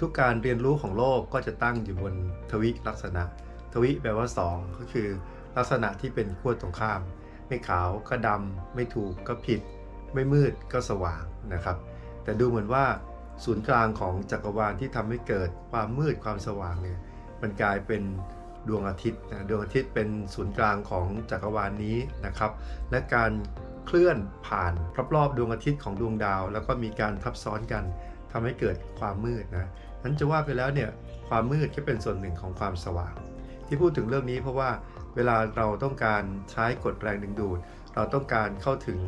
ทุกการเรียนรู้ของโลกก็จะตั้งอยู่บนทวิลักษณะ ทวิแปลว่า 2 ก็คือลักษณะที่เป็นขั้วตรงข้าม ไม่ขาวก็ดำไม่ถูกก็ผิด ไม่มืดก็สว่างนะครับ แต่ดูเหมือนว่าศูนย์กลางของจักรวาลที่ทำให้เกิดความมืดความสว่างเนี่ยมันกลายเป็นดวงอาทิตย์นะดวงอาทิตย์เป็นศูนย์กลางของจักรวาลนี้นะครับ และการเคลื่อนผ่านรอบๆดวงอาทิตย์ของดวงดาว แล้วก็มีการทับซ้อนกัน ทำให้เกิดความมืดนะนั้นจะว่าไปแล้วเนี่ยความมืดก็เป็นส่วนหนึ่งของความสว่าง ที่พูดถึงเรื่องนี้เพราะว่าเวลาเราต้องการใช้กฎแรงดึงดูด เราต้องการเข้าถึง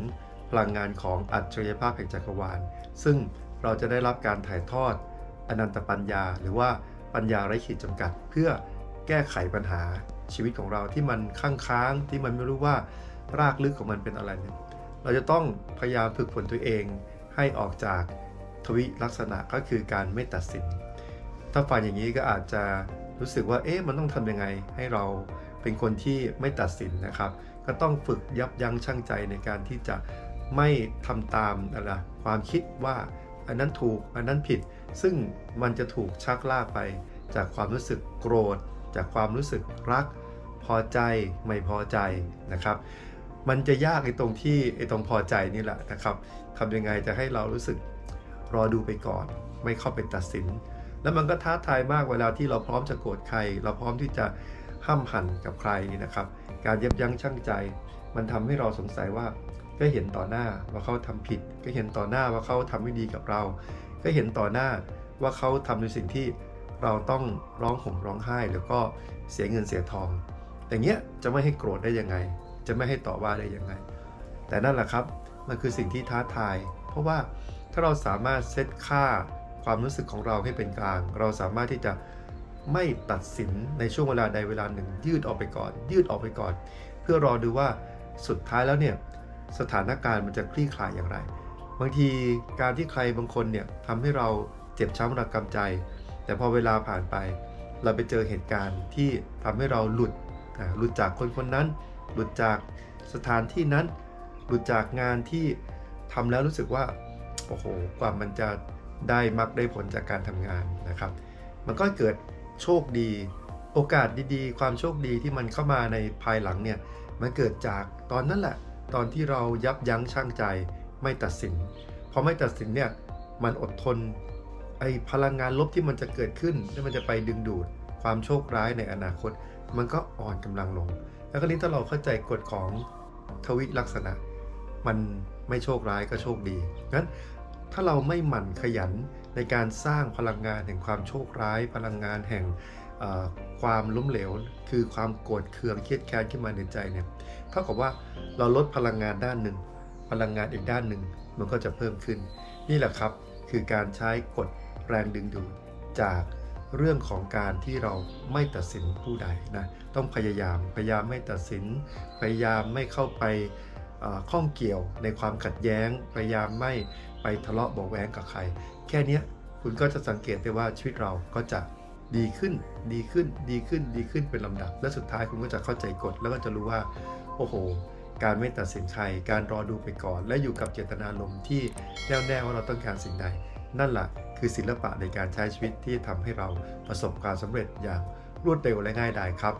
พลังงานของอัจฉริยภาพแห่งจักรวาล ซึ่งเราจะได้รับการถ่ายทอดอนันตปัญญา หรือว่าปัญญาไร้ขีดจำกัด เพื่อแก้ไขปัญหาชีวิตของเราที่มันค้างค้างที่มันไม่รู้ว่ารากลึกของมันเป็นอะไรเนี่ยเราจะต้องพยายามฝึกฝนตัวเองให้ออกจาก ทวิลักษณะก็คือการไม่ตัดสิน ถ้าฟังอย่างนี้ก็อาจจะรู้สึกว่า เอ๊ะ มันต้องทำยังไงให้เราเป็นคนที่ไม่ตัดสินนะครับ ก็ต้องฝึกยับยั้งชั่งใจในการที่จะไม่ทำตามอะไรความคิดว่าอันนั้นถูกอันนั้นผิด ซึ่งมันจะถูกชักลากไป จากความรู้สึกโกรธ จากความรู้สึกรัก พอใจไม่พอใจนะครับ มันจะยากไอ้ตรงที่ไอ้ตรงพอใจนี่แหละนะครับทำยังไงจะให้เรารู้สึก รอดูไปก่อน ไม่เข้าไปตัดสิน แล้วมันก็ท้าทายมากเวลาที่เราพร้อมจะโกรธใคร เราพร้อมที่จะห้ามหันกับใครนะครับ การยับยั้งชั่งใจ มันทำให้เราสงสัยว่า ก็เห็นต่อหน้าว่าเขาทำผิด ก็เห็นต่อหน้าว่าเขาทำไม่ดีกับเรา ก็เห็นต่อหน้าว่าเขาทำในสิ่งที่เราต้องร้องห่มร้องไห้ แล้วก็เสียเงินเสียทอง อย่างเงี้ยจะไม่ให้โกรธได้ยังไง จะไม่ให้ต่อว่าได้ยังไง แต่นั่นแหละครับ มันคือสิ่งที่ท้าทาย เพราะว่า ถ้าเราสามารถเซตค่าความรู้สึกของเราให้เป็นกลาง เราสามารถที่จะไม่ตัดสินในช่วงเวลาใดเวลาหนึ่ง ยืดออกไปก่อน ยืดออกไปก่อน เพื่อรอดูว่าสุดท้ายแล้วเนี่ยสถานการณ์มันจะคลี่คลายอย่างไร บางทีการที่ใครบางคนเนี่ยทำให้เราเจ็บช้ำระกำใจ แต่พอเวลาผ่านไป เราไปเจอเหตุการณ์ที่ทำให้เราหลุดหลุดจากคนคนนั้น หลุดจากสถานที่นั้น หลุดจากงานที่ทำแล้วรู้สึกว่า โอ้โหกว่ามันจะได้มักได้ผลจากการทำงานนะครับ มันก็เกิดโชคดี โอกาสดีๆ ความโชคดีที่มันเข้ามาในภายหลังเนี่ยมันเกิดจากตอนนั้นแหละ ตอนที่เรายับยั้งชั่งใจไม่ตัดสินพอไม่ตัดสินเนี่ยมันอดทนไอพลังงานลบที่มันจะเกิดขึ้นที่มันจะไปดึงดูดความโชคร้ายในอนาคต มันก็อ่อนกำลังลง แล้วก็นี้ถ้าเราเข้าใจกฎของทวิลักษณะ มันไม่โชคร้ายก็โชคดีงั้น ถ้าเราไม่หมั่นขยันในการสร้างพลังงานแห่งความโชคร้าย พลังงานแห่งความล้มเหลว คือความโกรธเคืองเครียดแค้นขึ้นมาในใจเนี่ยเท่ากับว่าเราลดพลังงานด้านหนึ่ง พลังงานอีกด้านหนึ่งมันก็จะเพิ่มขึ้น นี่แหละครับคือการใช้กฎแรงดึงดูดจากเรื่องของการที่เราไม่ตัดสินผู้ใดนะต้องพยายามพยายามไม่ตัดสิน พยายามไม่เข้าไปข้องเกี่ยวในความขัดแย้ง พยายามไม่ ไปทะเลาะเบาะแว้งกับใคร แค่นี้คุณก็จะสังเกตได้ว่าชีวิตเราก็จะดีขึ้น ดีขึ้น ดีขึ้น ดีขึ้นเป็นลำดับ และสุดท้ายคุณก็จะเข้าใจกฎ แล้วก็จะรู้ว่า โอ้โห การไม่ตัดสินใคร การรอดูไปก่อน และอยู่กับเจตนารมณ์ที่แน่วแน่ว่าเราต้องการสิ่งใด นั่นแหละคือศิลปะในการใช้ชีวิตที่ทำให้เราประสบความสำเร็จอย่างรวดเร็วและง่ายดายครับ